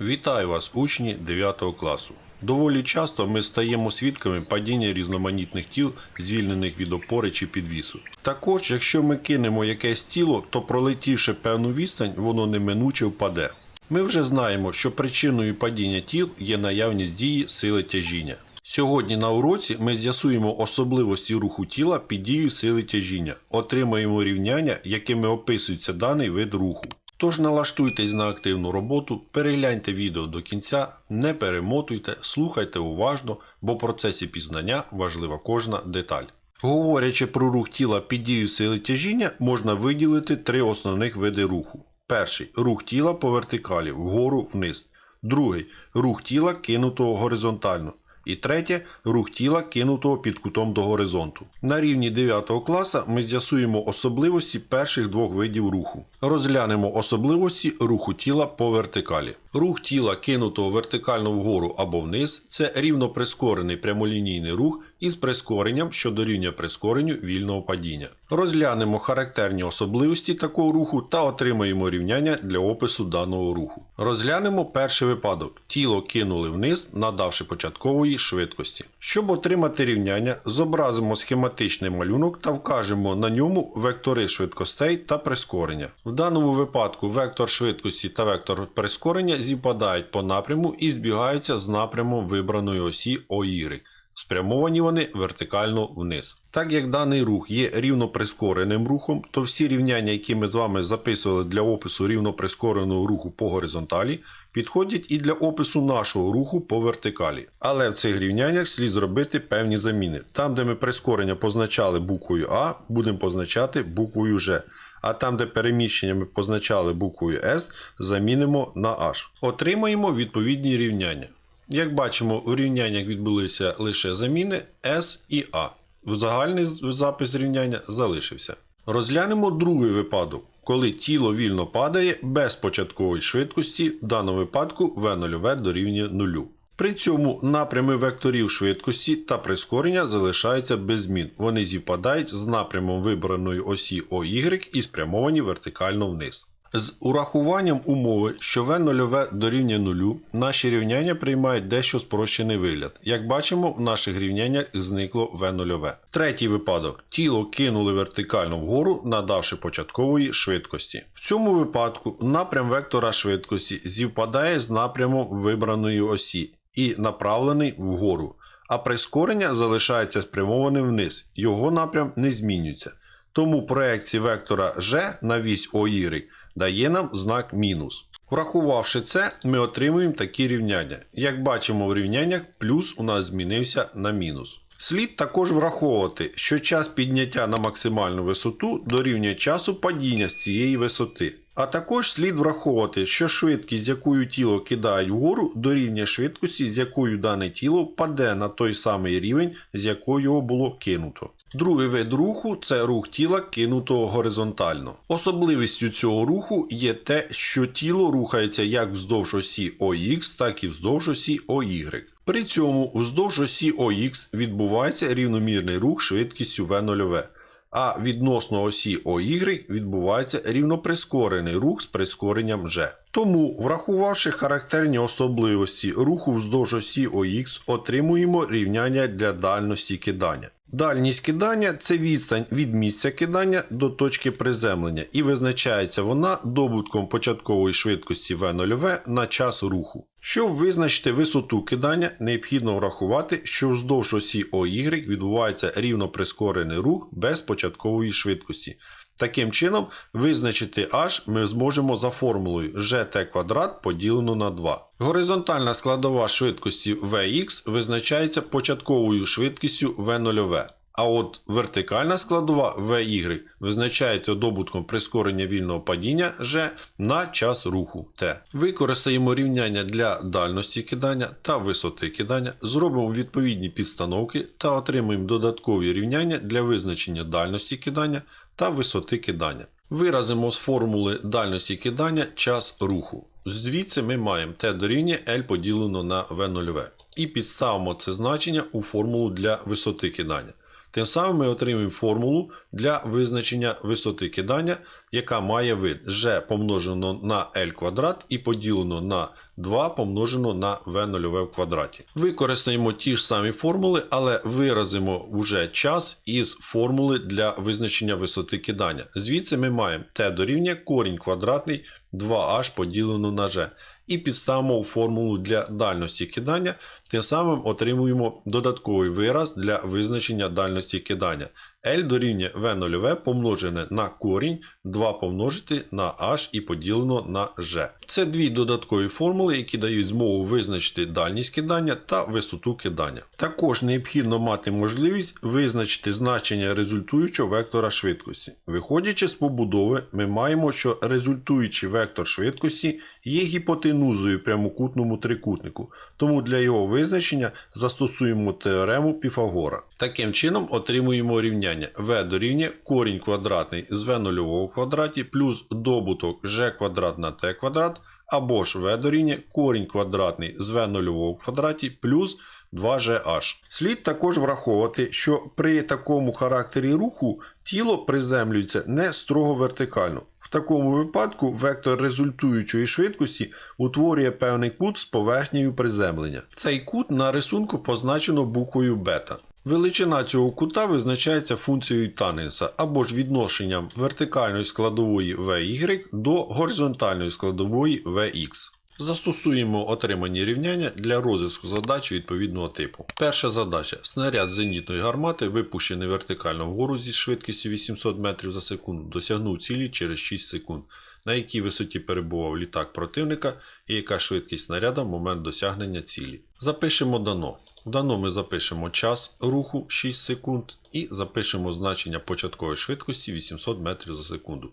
Вітаю вас, учні 9 класу. Доволі часто ми стаємо свідками падіння різноманітних тіл, звільнених від опори чи підвісу. Також, якщо ми кинемо якесь тіло, то пролетівши певну відстань, воно неминуче впаде. Ми вже знаємо, що причиною падіння тіл є наявність дії сили тяжіння. Сьогодні на уроці ми з'ясуємо особливості руху тіла під дією сили тяжіння, отримаємо рівняння, якими описується даний вид руху. Тож налаштуйтесь на активну роботу, перегляньте відео до кінця, не перемотуйте, слухайте уважно, бо в процесі пізнання важлива кожна деталь. Говорячи про рух тіла під дією сили тяжіння, можна виділити три основних види руху. Перший рух тіла по вертикалі вгору вниз. Другий рух тіла кинутого горизонтально. І третє рух тіла кинутого під кутом до горизонту. На рівні 9 класу ми з'ясуємо особливості перших двох видів руху. Розглянемо особливості руху тіла по вертикалі. Рух тіла кинутого вертикально вгору або вниз це рівно прискорений прямолінійний рух із прискоренням, що дорівнює прискоренню вільного падіння. Розглянемо характерні особливості такого руху та отримаємо рівняння для опису даного руху. Розглянемо перший випадок. Тіло кинули вниз, надавши початкової швидкості. Щоб отримати рівняння, зобразимо схематичний малюнок та вкажемо на ньому вектори швидкостей та прискорення. В даному випадку вектор швидкості та вектор прискорення зіпадають по напряму і збігаються з напрямом вибраної осі OY. Спрямовані вони вертикально вниз. Так як даний рух є рівно прискореним рухом, то всі рівняння, які ми з вами записували для опису рівно прискореного руху по горизонталі, підходять і для опису нашого руху по вертикалі. Але в цих рівняннях слід зробити певні заміни. Там, де ми прискорення позначали буквою А, будемо позначати буквою Ж. А там, де переміщення ми позначали буквою S, замінимо на H. Отримаємо відповідні рівняння. Як бачимо, у рівняннях відбулися лише заміни S і A. Загальний запис рівняння залишився. Розглянемо другий випадок, коли тіло вільно падає без початкової швидкості, в даному випадку V0V дорівнює 0. При цьому напрями векторів швидкості та прискорення залишаються без змін. Вони зіпадають з напрямом вибраної осі OY і спрямовані вертикально вниз. З урахуванням умови, що V0V дорівнює 0, наші рівняння приймають дещо спрощений вигляд. Як бачимо, в наших рівняннях зникло V0V. Третій випадок. Тіло кинули вертикально вгору, надавши початкової швидкості. В цьому випадку напрям вектора швидкості зівпадає з напрямом вибраної осі і направлений вгору, а прискорення залишається спрямованим вниз. Його напрям не змінюється. Тому проекція вектора G на вісь OY дає нам знак мінус. Врахувавши це, ми отримуємо такі рівняння. Як бачимо в рівняннях, плюс у нас змінився на мінус. Слід також враховувати, що час підняття на максимальну висоту дорівнює часу падіння з цієї висоти. А також слід враховувати, що швидкість, з якою тіло кидають вгору, дорівнює швидкості, з якою дане тіло впаде на той самий рівень, з якого його було кинуто. Другий вид руху це рух тіла кинутого горизонтально. Особливістю цього руху є те, що тіло рухається як вздовж осі OX, так і вздовж осі OY. При цьому вздовж осі OX відбувається рівномірний рух швидкістю V0V, а відносно осі OY відбувається рівноприскорений рух з прискоренням G. Тому, врахувавши характерні особливості руху вздовж осі OX, отримуємо рівняння для дальності кидання. Дальність кидання це відстань від місця кидання до точки приземлення, і визначається вона добутком початкової швидкості V0V на час руху. Щоб визначити висоту кидання, необхідно врахувати, що вздовж осі OY відбувається рівно прискорений рух без початкової швидкості. Таким чином, визначити h ми зможемо за формулою gt квадрат поділено на 2. Горизонтальна складова швидкості Vx визначається початковою швидкістю V0V. А от вертикальна складова Vy визначається добутком прискорення вільного падіння G на час руху T. Використаємо рівняння для дальності кидання та висоти кидання, зробимо відповідні підстановки та отримаємо додаткові рівняння для визначення дальності кидання та висоти кидання. Виразимо з формули дальності кидання час руху. Звідси ми маємо t дорівнює L поділено на V0V. І підставимо це значення у формулу для висоти кидання. Тим самим ми отримуємо формулу для визначення висоти кидання яка має вид g помножено на L квадрат і поділено на 2 помножено на v0 в квадраті. Використаємо ті ж самі формули, але виразимо вже час із формули для визначення висоти кидання. Звідси ми маємо t дорівнює корінь квадратний 2h поділено на g. І підставимо формулу для дальності кидання, тим самим отримуємо додатковий вираз для визначення дальності кидання. L дорівнює V0 помножене на корінь 2 помножити на h і поділено на g. Це дві додаткові формули, які дають змогу визначити дальність кидання та висоту кидання. Також необхідно мати можливість визначити значення результуючого вектора швидкості. Виходячи з побудови, ми маємо, що результуючий вектор швидкості є гіпотенузою прямокутному трикутнику, тому для його визначення застосуємо теорему Піфагора. Таким чином отримуємо рівняння v дорівнює корінь квадратний з v0 квадраті плюс добуток g квадрат на t квадрат, або ж v дорівнює корінь квадратний з v0 в квадраті плюс 2gh. Слід також враховувати, що при такому характері руху тіло приземлюється не строго вертикально. В такому випадку вектор результуючої швидкості утворює певний кут з поверхнею приземлення. Цей кут на рисунку позначено буквою бета. Величина цього кута визначається функцією Таненса або ж відношенням вертикальної складової VY до горизонтальної складової Vx. Застосуємо отримані рівняння для розв'язку задач відповідного типу. Перша задача. Снаряд зенітної гармати, випущений вертикально вгору зі швидкістю 800 метрів за секунду, досягнув цілі через 6 секунд. На якій висоті перебував літак противника і яка швидкість снаряда в момент досягнення цілі. Запишемо дано. В дано ми запишемо час руху 6 секунд і запишемо значення початкової швидкості 800 метрів за секунду.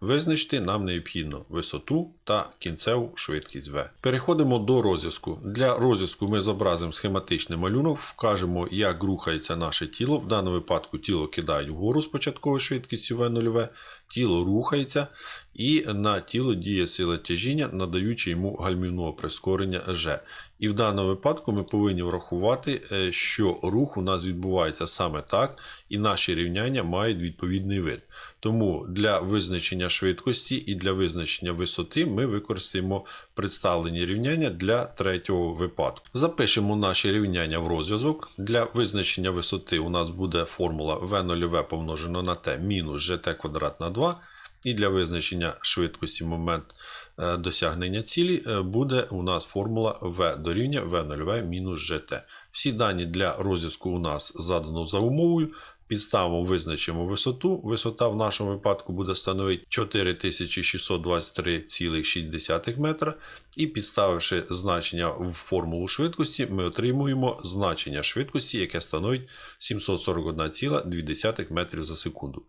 Визначити нам необхідно висоту та кінцеву швидкість v. Переходимо до розв'язку. Для розв'язку ми зобразимо схематичний малюнок, вкажемо, як рухається наше тіло. В даному випадку тіло кидають вгору з початковою швидкістю v0, тіло рухається і на тіло діє сила тяжіння, надаючи йому гальмівного прискорення G. І в даному випадку ми повинні врахувати, е, що рух у нас відбувається саме так, і наші рівняння мають відповідний вид. Тому для визначення швидкості і для визначення висоти ми використаємо представлені рівняння для третього випадку. Запишемо наші рівняння в розв'язок. Для визначення висоти у нас буде формула v0 помножено на t мінус gt квадрат на 2. І для визначення швидкості момент досягнення цілі е, буде у нас формула v дорівнює v0 мінус gt. Всі дані для розв'язку у нас задано за умовою. Підставимо, визначимо висоту. Висота в нашому випадку буде становити 4623,6 метра. І підставивши значення в формулу швидкості, ми отримуємо значення швидкості, яке становить 741,2 метрів за секунду.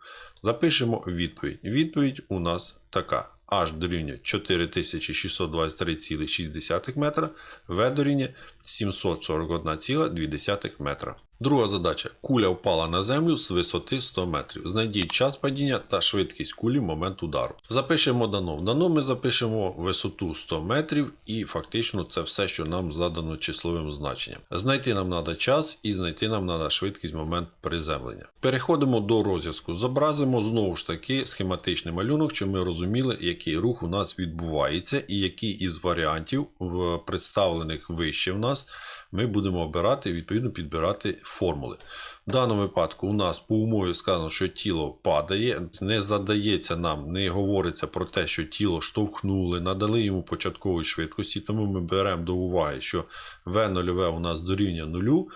Запишемо відповідь. Відповідь у нас така. H дорівнює 4623,6 метра, V дорівнює 741,2 метра. Друга задача. Куля впала на землю з висоти 100 метрів. Знайдіть час падіння та швидкість кулі в момент удару. Запишемо дано. В дано ми запишемо висоту 100 метрів і фактично це все, що нам задано числовим значенням. Знайти нам треба час і знайти нам треба швидкість в момент приземлення. Переходимо до розв'язку. Зобразимо знову ж таки схематичний малюнок, щоб ми розуміли, який рух у нас відбувається і який із варіантів представлених вище в нас ми будемо обирати відповідно підбирати формули. В даному випадку у нас по умові сказано, що тіло падає, не задається нам, не говориться про те, що тіло штовхнули, надали йому початкової швидкості, тому ми беремо до уваги, що V0 у нас дорівнює нулю.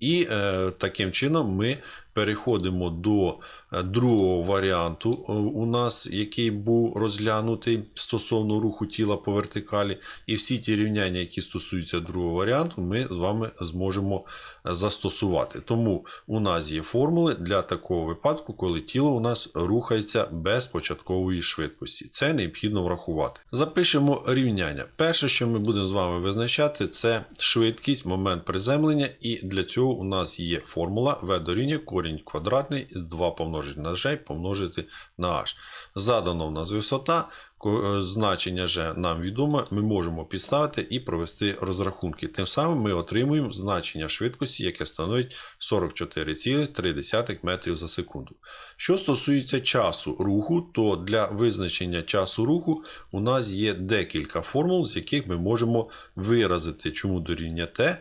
І е, таким чином ми переходимо до е, другого варіанту, е, у нас, який був розглянутий стосовно руху тіла по вертикалі. І всі ті рівняння, які стосуються другого варіанту, ми з вами зможемо е, застосувати. Тому у нас є формули для такого випадку, коли тіло у нас рухається без початкової швидкості. Це необхідно врахувати. Запишемо рівняння. Перше, що ми будемо з вами визначати, це швидкість, момент приземлення, і для цього у нас є формула V дорівнює корінь квадратний з 2 помножити на g помножити на h. Задано в нас висота, е, значення g нам відомо, ми можемо підставити і провести розрахунки. Тим самим ми отримуємо значення швидкості, яке становить 44,3 метрів за секунду. Що стосується часу руху, то для визначення часу руху у нас є декілька формул, з яких ми можемо виразити, чому дорівнює t,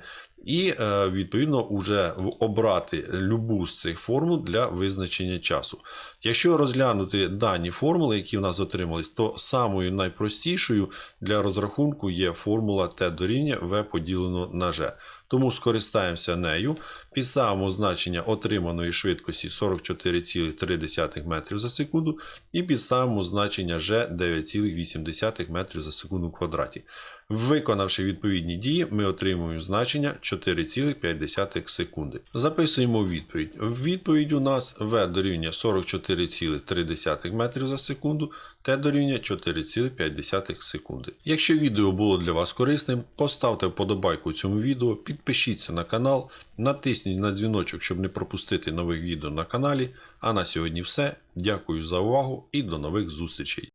і е, відповідно уже в- обрати любу з цих формул для визначення часу. Якщо розглянути дані формули, які в нас отримались, то самою найпростішою для розрахунку є формула t дорівнює v поділено на g. Тому скористаємося нею, підставимо значення отриманої швидкості 44,3 метрів за секунду і підставимо значення g 9,8 метрів за секунду в квадраті. Виконавши відповідні дії, ми отримуємо значення 4,5 секунди. Записуємо відповідь. Відповідь у нас v дорівнює 44,3 метрів за секунду, t дорівнює 4,5 секунди. Якщо відео було для вас корисним, поставте вподобайку цьому відео, підпишіться на канал, натисніть на дзвіночок, щоб не пропустити нових відео на каналі. А на сьогодні все. Дякую за увагу і до нових зустрічей.